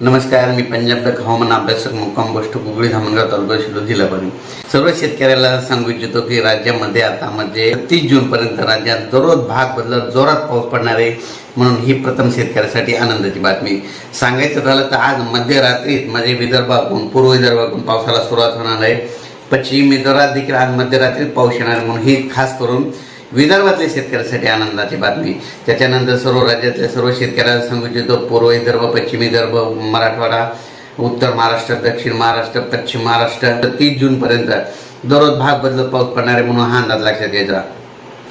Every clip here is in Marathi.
नमस्कार मी पंजाब तक हवामान अभ्यासक मुक्काम गोष्ट कुगळी धामणगाव तालुका शिलो जिल्हा परभणी सर्व शेतकऱ्याला सांगू इच्छितो की राज्यामध्ये आता म्हणजे तीस जून पर्यंत राज्यात दररोज भाग बदलत जोरात पाऊस पडणार आहे म्हणून ही प्रथम शेतकऱ्यासाठी आनंदाची बातमी. सांगायचं झालं तर आज मध्यरात्रीत म्हणजे विदर्भातून पूर्व विदर्भातून पावसाला सुरुवात होणार आहे. पश्चिम विदर्भात देखील आज मध्यरात्रीत पाऊस येणार आहे म्हणून ही खास करून विदर्भातल्या शेतकऱ्यासाठी आनंदाची बातमी. त्याच्यानंतर सर्व राज्यातल्या सर्व शेतकऱ्याला सांगू इच्छितो पूर्व विदर्भ पश्चिम विदर्भ मराठवाडा उत्तर महाराष्ट्र दक्षिण महाराष्ट्र पश्चिम महाराष्ट्र. तीस जूनपर्यंत दररोज भाग बदलत पाऊस पडणार आहे म्हणून हा अंदाज लक्षात घ्यायचा.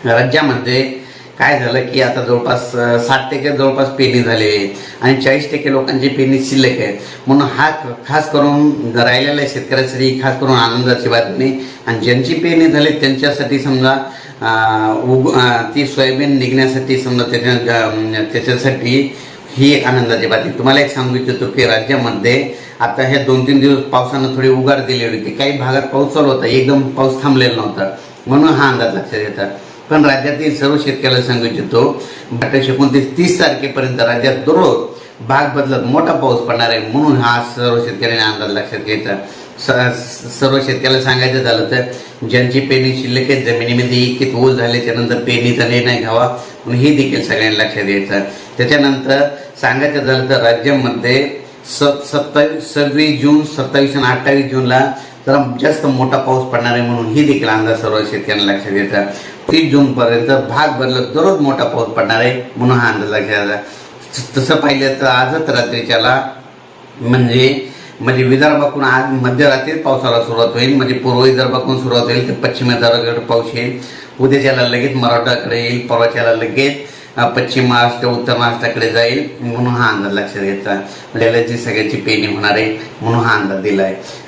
राज्यामध्ये काय झालं की आता जवळपास साठ टक्के जवळपास पेरणी झालेली आहे आणि चाळीस टक्के लोकांची पेरणी शिल्लक आहे. म्हणून हा खास करून राहिलेल्या शेतकऱ्यासाठी खास करून आनंदाची बातमी आणि ज्यांची पेरणी झाली त्यांच्यासाठी समजा उग ती सोयाबीन निघण्यासाठी समजा त्याच्या त्याच्यासाठी ही एक आनंदाची बातमी. तुम्हाला एक सांगू इच्छितो की राज्यामध्ये आता हे दोन तीन दिवस पावसानं थोडी उगार दिलेली होती. काही भागात पाऊस चालू होता. एकदम पाऊस थांबलेला नव्हता. म्हणून हा अंदाज लक्षात येतात पण राज्यातील सर्व शेतकऱ्याला सांगू इच्छितो अठराशे एकोणतीस तीस तारखेपर्यंत राज्यात दररोज भाग बदलत मोठा पाऊस पडणार आहे म्हणून हा सर्व शेतकऱ्यांनी अंदाज लक्षात घ्यायचा. स- सर्व शेतकऱ्याला सांगायचं झालं तर ज्यांची पेरणी शिल्लक आहे जमिनीमध्ये इतके ओल झाल्याच्यानंतर त्यानंतर पेरणीचा निर्णय घ्यावा म्हणून हे देखील सगळ्यांनी लक्षात घ्यायचं. त्याच्यानंतर सांगायचं झालं तर राज्यामध्ये स सत्तावीस सव्वीस जून सत्तावीस आणि अठ्ठावीस जूनला तर जास्त मोठा पाऊस पडणार आहे म्हणून ही देखील अंदाज सर्व शेतकऱ्यांना लक्षात येतात तीस जूनपर्यंत भाग बदलत दररोज मोठा पाऊस पडणार आहे म्हणून हा अंदाज लक्षात येतात तसं पाहिलं तर आजच रात्रीच्याला म्हणजे म्हणजे विदर्भाकडून आज मध्यरात्रीत पावसाला सुरुवात होईल म्हणजे पूर्व विदर्भाकडून सुरुवात होईल तर पश्चिम विदर्भाकडे पाऊस येईल. उद्याच्याला लगेच मराठाकडे येईल परवाच्याला लगेच पश्चिम महाराष्ट्र उत्तर महाराष्ट्राकडे जाईल म्हणून हा अंदाज लक्षात घेतला म्हणजे जी सगळ्याची पेरणी होणार आहे म्हणून हा अंदाज दिला आहे